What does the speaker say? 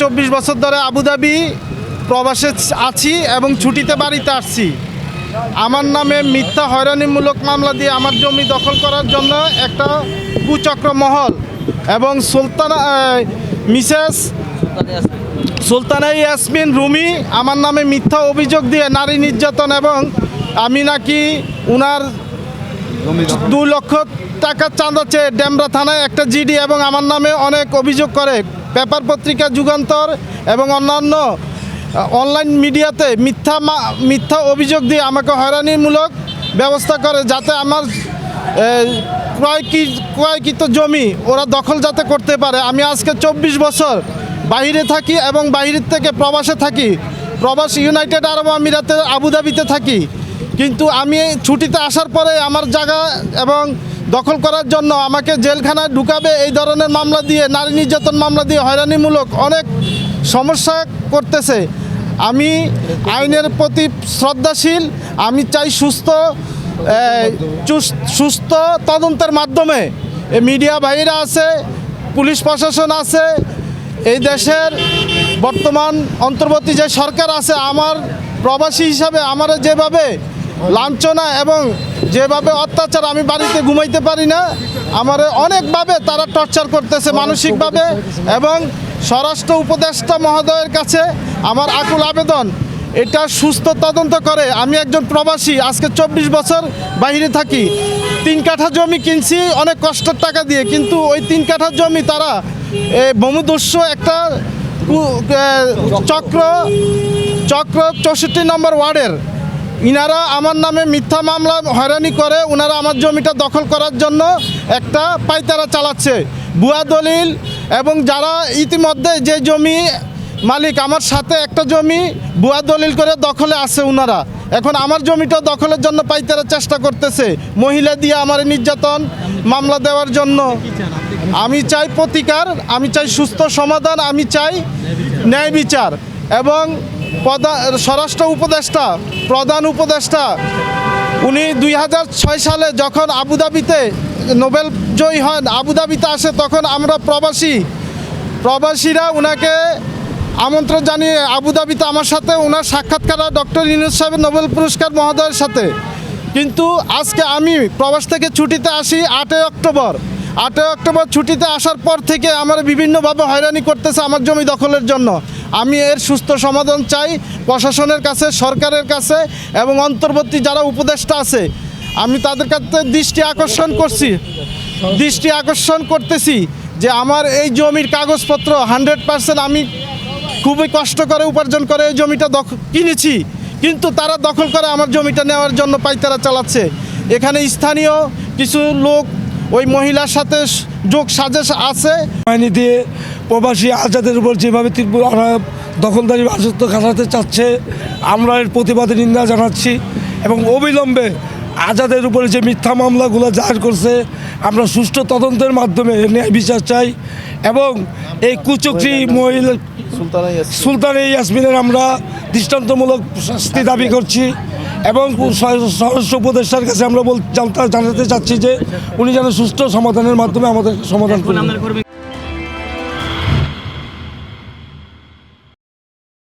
চব্বিশ বছর ধরে আবুধাবি প্রবাসে আছি এবং ছুটিতে বাড়িতে আসছি। আমার নামে মিথ্যা হয়রানিমূলক মামলা দিয়ে আমার জমি দখল করার জন্য একটা কুচক্র মহল এবং সুলতানা মিসেস সুলতানা ইয়াসমিন রুমি আমার নামে মিথ্যা অভিযোগ দিয়ে নারী নির্যাতন এবং আমি নাকি উনার দু লক্ষ টাকা চাঁদা চেয়ে ডেমরা থানায়। একটা জিডি এবং আমার নামে অনেক অভিযোগ করে। পেপার পত্রিকা যুগান্তর এবং অন্যান্য অনলাইন মিডিয়াতে মিথ্যা মিথ্যা অভিযোগ দিয়ে আমাকে হয়রানিমূলক ব্যবস্থা করে যাতে আমার ক্রয়কৃত জমি ওরা দখল যাতে করতে পারে। আমি আজকে চব্বিশ বছর বাইরে থাকি এবং বাইরের থেকে প্রবাসে থাকি। প্রবাস ইউনাইটেড আরব আমিরাতে, আবুধাবিতে থাকি। কিন্তু আমি ছুটিতে আসার পরে আমার জায়গা এবং দখল করার জন্য আমাকে জেলখানায় ঢুকাবে এই ধরনের মামলা দিয়ে, নারী নির্যাতন মামলা দিয়ে হয়রানিমূলক অনেক সমস্যা করতেছে। আমি আইনের প্রতি শ্রদ্ধাশীল, আমি চাই সুস্থ সুস্থ তদন্তের মাধ্যমে মিডিয়া ভাইরা আছে, পুলিশ প্রশাসন আছে, এই দেশের বর্তমান অন্তর্বর্তী যে সরকার আছে, আমার প্রবাসী হিসাবে আমার যেভাবে লাঞ্ছনা এবং যেভাবে অত্যাচার আমি বাড়িতে ঘুমাইতে পারি না, আমার অনেকভাবে তারা টর্চার করতেছে মানসিকভাবে এবং স্বরাষ্ট্র উপদেষ্টা মহোদয়ের কাছে আমার আকুল আবেদন, এটা সুস্থ তদন্ত করে। আমি একজন প্রবাসী, আজকে চব্বিশ বছর বাইরে থাকি। তিন কাঠা জমি কিনছি, অনেক কষ্টের টাকা দিয়ে, কিন্তু ওই তিন কাঠা জমি তারা ভূমিদস্যু একটা চক্র চক্র চৌষট্টি নম্বর ওয়ার্ডের ইনারা আমার নামে মিথ্যা মামলা হয়রানি করে ওনারা আমার জমিটা দখল করার জন্য একটা পাইতারা চালাচ্ছে। বুয়া দলিল এবং যারা ইতিমধ্যে যে জমি মালিক, আমার সাথে একটা জমি বুয়া দলিল করে দখলে আছে ওনারা এখন আমার জমিটা দখলের জন্য পাইতারা চেষ্টা করতেছে। মহিলা দিয়ে আমার নির্যাতন, মামলা দেওয়ার জন্য। আমি চাই প্রতিকার, আমি চাই সুস্থ সমাধান, আমি চাই ন্যায় বিচার। এবং প্রধান স্বরাষ্ট্র উপদেষ্টা, প্রধান উপদেষ্টা, উনি দুই ছয় সালে যখন আবুধাবিতে নোবেল জয়ী হন আবুধাবিতে আসে, তখন আমরা প্রবাসী। প্রবাসীরা ওনাকে আমন্ত্রণ জানিয়ে আবুধাবিতে আমার সাথে ওনার সাক্ষাৎকার ডক্টর ইউনুস সাহেবের নোবেল পুরস্কার মহোদয়ের সাথে। কিন্তু আজকে আমি প্রবাস থেকে ছুটিতে আসি আটই অক্টোবর। আটই অক্টোবর ছুটিতে আসার পর থেকে আমার বিভিন্নভাবে হয়রানি করতেছে আমার জমি দখলের জন্য। আমি এর সুস্থ সমাধান চাই প্রশাসনের কাছে, সরকারের কাছে এবং অন্তর্বর্তী যারা উপদেষ্টা আছে, আমি তাদের কাছে দৃষ্টি আকর্ষণ করছি। দৃষ্টি আকর্ষণ করতেছি যে আমার এই জমির কাগজপত্র হান্ড্রেড পার্সেন্ট আমি খুবই কষ্ট করে উপার্জন করে এই জমিটা দখ, কিনেছি। কিন্তু তারা দখল করে আমার জমিটা নেওয়ার জন্য পাইতারা চালাচ্ছে। এখানে স্থানীয় কিছু লোক, ওই মহিলার সাথে যোগ সাজেশ আছে। বাহিনী দিয়ে প্রবাসী আজাদের উপর যেভাবে তীব্র দখলদারি রাজত্ব খাটাতে চাচ্ছে আমরা এর প্রতিবাদে নিন্দা জানাচ্ছি এবং অবিলম্বে আজাদের উপরে যে মিথ্যা মামলাগুলো জাহির করছে আমরা সুষ্ঠু তদন্তের মাধ্যমে ন্যায় বিচার চাই এবং এই কুচক্রি মহিলা সুলতান এই ইয়াসমিনের আমরা দৃষ্টান্তমূলক শাস্তি দাবি করছি এবং স্বরাষ্ট্র উপদেষ্টার কাছে আমরা বল জানতে জানাতে চাচ্ছি যে উনি যেন সুষ্ঠু সমাধানের মাধ্যমে আমাদের সমাধান করুন।